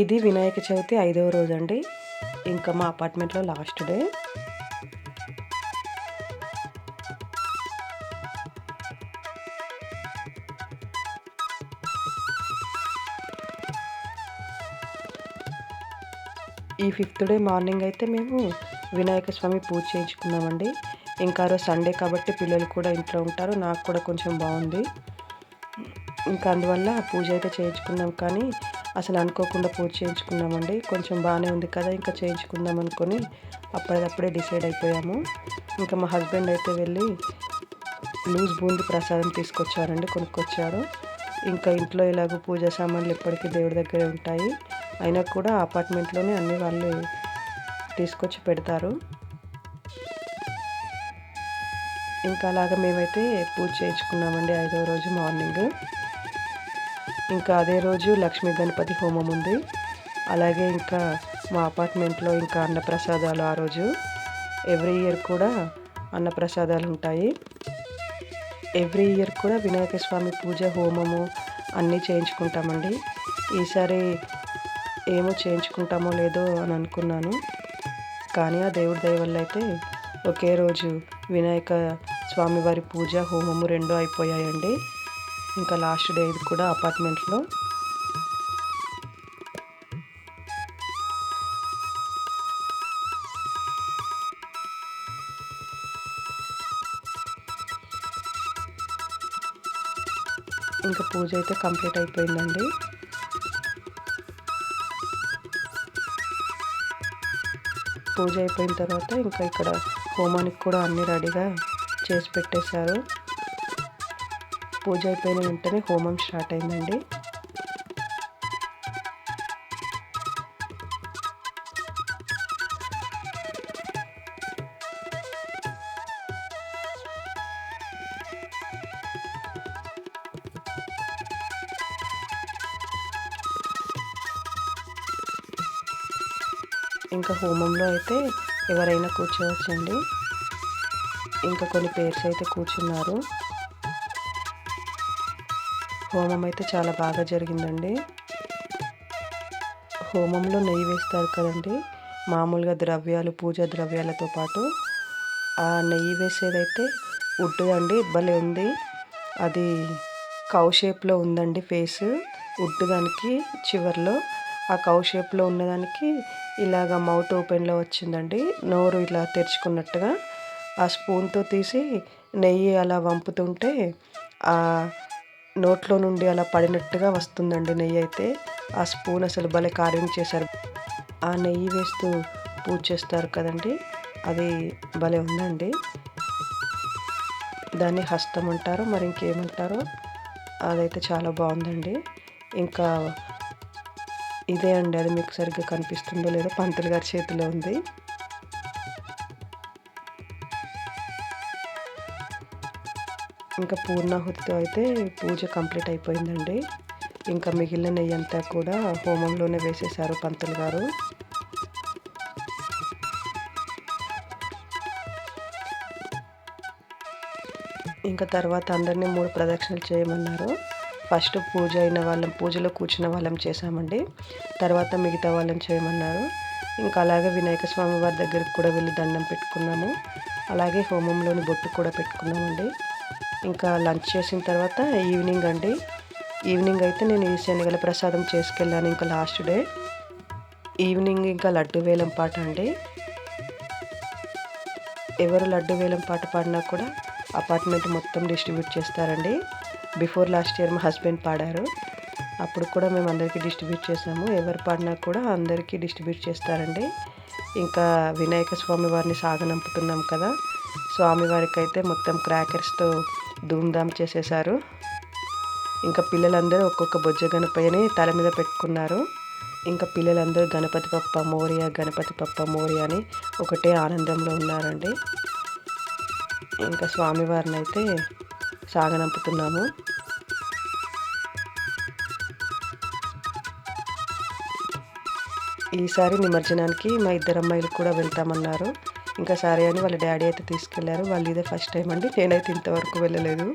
ఇది వినాయక చవితి ఐదవ రోజు అండి ఇంకా మా అపార్ట్మెంట్లో లాస్ట్ డే. ఈ ఫిఫ్త్ డే మార్నింగ్ అయితే మేము వినాయక స్వామి పూజ చేయించుకున్నామండి. ఇంకా రోజు సండే కాబట్టి పిల్లలు కూడా ఇంట్లో ఉంటారు. నాకు కూడా కొంచెం బాగుంది. ఇంకా అందువల్ల పూజ అయితే చేయించుకున్నాం కానీ అసలు అనుకోకుండా పూజ చేయించుకున్నామండి. కొంచెం బాగానే ఉంది కదా ఇంకా చేయించుకుందాం అనుకొని అప్పటికప్పుడే డిసైడ్ అయిపోయాము. ఇంకా మా హస్బెండ్ అయితే వెళ్ళి లూజ్ బూంది ప్రసాదం తీసుకొచ్చారండి కొనుక్కొచ్చారు. ఇంకా ఇంట్లో ఇలాగ పూజ సామాన్లు ఇప్పటికీ దేవుడి దగ్గరే ఉంటాయి. అయినా కూడా అపార్ట్మెంట్లోనే అన్ని వాళ్ళు తీసుకొచ్చి పెడతారు. ఇంకా అలాగ మేమైతే పూజ చేయించుకున్నామండి ఐదవ రోజు మార్నింగ్. ఇంకా అదే రోజు లక్ష్మీ గణపతి హోమం ఉంది. అలాగే ఇంకా మా అపార్ట్మెంట్లో ఇంకా అన్నప్రసాదాలు ఆ రోజు. ఎవ్రీ ఇయర్ కూడా అన్నప్రసాదాలు ఉంటాయి. ఎవ్రీ ఇయర్ కూడా వినాయక స్వామి పూజ హోమము అన్నీ చేయించుకుంటామండి. ఈసారి ఏమో చేయించుకుంటామో లేదో అని అనుకున్నాను. కానీ ఆ దేవుడి దయ వల్ల అయితే ఒకే రోజు వినాయక స్వామివారి పూజ హోమము రెండూ అయిపోయాయండి. ఇంకా లాస్ట్ డే ఇది కూడా అపార్ట్మెంట్లో. ఇంకా పూజ అయితే కంప్లీట్ అయిపోయిందండి. పూజ అయిపోయిన తర్వాత ఇంకా ఇక్కడ హోమానికి కూడా అన్నీ రెడీగా చేసి పెట్టేశారు. పూజ అయిపోయిన వెంటనే హోమం స్టార్ట్ అయిందండి. ఇంకా హోమంలో అయితే ఎవరైనా కూర్చోవచ్చండి. ఇంకా కొన్ని పేర్స్ అయితే కూర్చున్నారు. హోమం అయితే చాలా బాగా జరిగిందండి. హోమంలో నెయ్యి వేస్తారు కదండి. మామూలుగా ద్రవ్యాలు పూజా ద్రవ్యాలతో పాటు ఆ నెయ్యి వేసేదైతే ఉడ్డు అండి భలే ఉంది. అది కౌ షేప్లో ఉందండి ఫేస్. ఉడ్డు దానికి చివరిలో. ఆ కౌ షేప్లో ఉన్నదానికి ఇలాగ మౌత్ ఓపెన్లో వచ్చిందండి. నోరు ఇలా తెరుచుకున్నట్టుగా. ఆ స్పూన్తో తీసి నెయ్యి అలా వంపుతుంటే ఆ నోట్లో నుండి అలా పడినట్టుగా వస్తుందండి నెయ్యి అయితే. ఆ స్పూన్ అసలు భలే కార్యం చేశారు. ఆ నెయ్యి వేస్తూ పూజ చేస్తారు కదండి. అది భలే ఉందండి. దాన్ని హస్తం అంటారు మరి ఇంకేమంటారో? అదైతే చాలా బాగుందండి. ఇంకా ఇదే అండి అది మీకు సరిగ్గా కనిపిస్తుందో లేదో పంతులు గారి చేతిలో ఉంది. ఇంకా పూర్ణాహుతితో అయితే పూజ కంప్లీట్ అయిపోయిందండి. ఇంకా మిగిలిన నెయ్యి అంతా కూడా హోమంలోనే వేసేసారు పంతులు గారు. ఇంకా తర్వాత అందరినీ మూడు ప్రదక్షిణలు చేయమన్నారు. ఫస్ట్ పూజ అయిన వాళ్ళం పూజలో కూర్చున్న వాళ్ళం చేసామండి తర్వాత మిగతా వాళ్ళం చేయమన్నారు. ఇంకా అలాగే వినాయక స్వామి వారి దగ్గరికి కూడా వెళ్ళి దండం పెట్టుకున్నాము. అలాగే హోమంలోని బొట్టు కూడా పెట్టుకున్నామండి. ఇంకా లంచ్ చేసిన తర్వాత ఈవినింగ్ అండి. ఈవినింగ్ అయితే నేను ఈ శనగల ప్రసాదం చేసుకెళ్ళాను ఇంకా లాస్ట్ డే. ఈవినింగ్ ఇంకా లడ్డు వేలం పాట అండి. ఎవరు లడ్డు వేలం పాట పాడినా కూడా అపార్ట్మెంట్ మొత్తం డిస్ట్రిబ్యూట్ చేస్తారండి. బిఫోర్ లాస్ట్ ఇయర్ మా హస్బెండ్ పాడారు. అప్పుడు కూడా మేము అందరికీ డిస్ట్రిబ్యూట్ చేసాము ఎవరు పాడినా కూడా అందరికీ డిస్ట్రిబ్యూట్ చేస్తారండి. ఇంకా వినాయక స్వామి వారిని సాగనంపుతున్నాం కదా. స్వామివారికి అయితే మొత్తం క్రాకర్స్తో ధూమ్ధామ్ చేసేసారు ఇంకా పిల్లలందరూ ఒక్కొక్క బొజ్జ గణపయ్యని తల మీద పెట్టుకున్నారు. ఇంకా పిల్లలందరూ గణపతి పప్ప మోరియా గణపతి పప్ప మోరియా అని ఒకటే ఆనందంలో ఉన్నారండి. ఇంకా స్వామివారిని అయితే సాగనంపుతున్నాము. ఈసారి నిమజ్జనానికి మా ఇద్దరు అమ్మాయిలు కూడా వెళ్తామన్నారు. ఇంకా సరే అని వాళ్ళ డాడీ అయితే తీసుకెళ్ళారు. వాళ్ళు ఇదే ఫస్ట్ టైం అండి. నేనైతే ఇంతవరకు వెళ్ళలేదు.